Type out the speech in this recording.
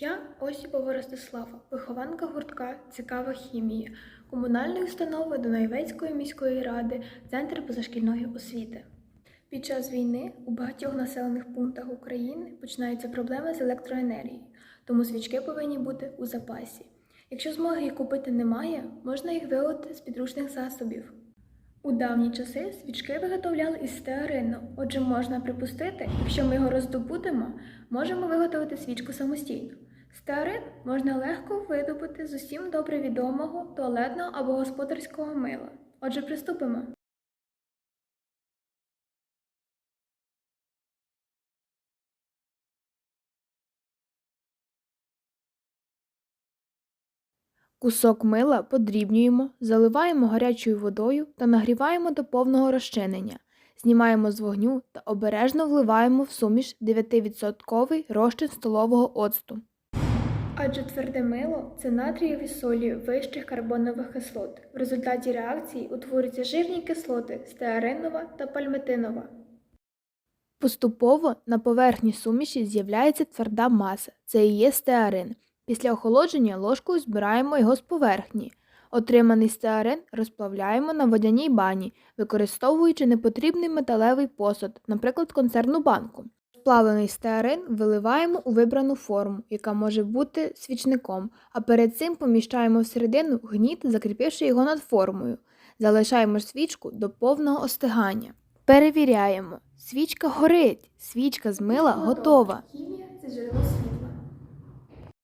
Я Осіпова Ростислава, вихованка гуртка Цікава хімія комунальної установи Дунаєвецької міської ради, Центр позашкільної освіти. Під час війни у багатьох населених пунктах України починаються проблеми з електроенергією, тому свічки повинні бути у запасі. Якщо змоги їх купити немає, можна їх виготовити з підручних засобів. У давні часи свічки виготовляли із стеарину, отже, можна припустити, якщо ми його роздобудемо, можемо виготовити свічку самостійно. Стеарин можна легко видобути з усім добре відомого туалетного або господарського мила. Отже, приступимо. Кусок мила подрібнюємо, заливаємо гарячою водою та нагріваємо до повного розчинення. Знімаємо з вогню та обережно вливаємо в суміш 9% розчин столового оцту. Адже тверде мило це натрієві солі вищих карбонових кислот. В результаті реакції утворюються жирні кислоти стеаринова та пальмитинова. Поступово на поверхні суміші з'являється тверда маса, це і є стеарин. Після охолодження ложкою збираємо його з поверхні. Отриманий стеарин розплавляємо на водяній бані, використовуючи непотрібний металевий посуд, наприклад, консервну банку. Сплавлений стеарин виливаємо у вибрану форму, яка може бути свічником, а перед цим поміщаємо всередину гніт, закріпивши його над формою. Залишаємо свічку до повного остигання. Перевіряємо. Свічка горить, свічка з мила готова. Хімія це джерело світла.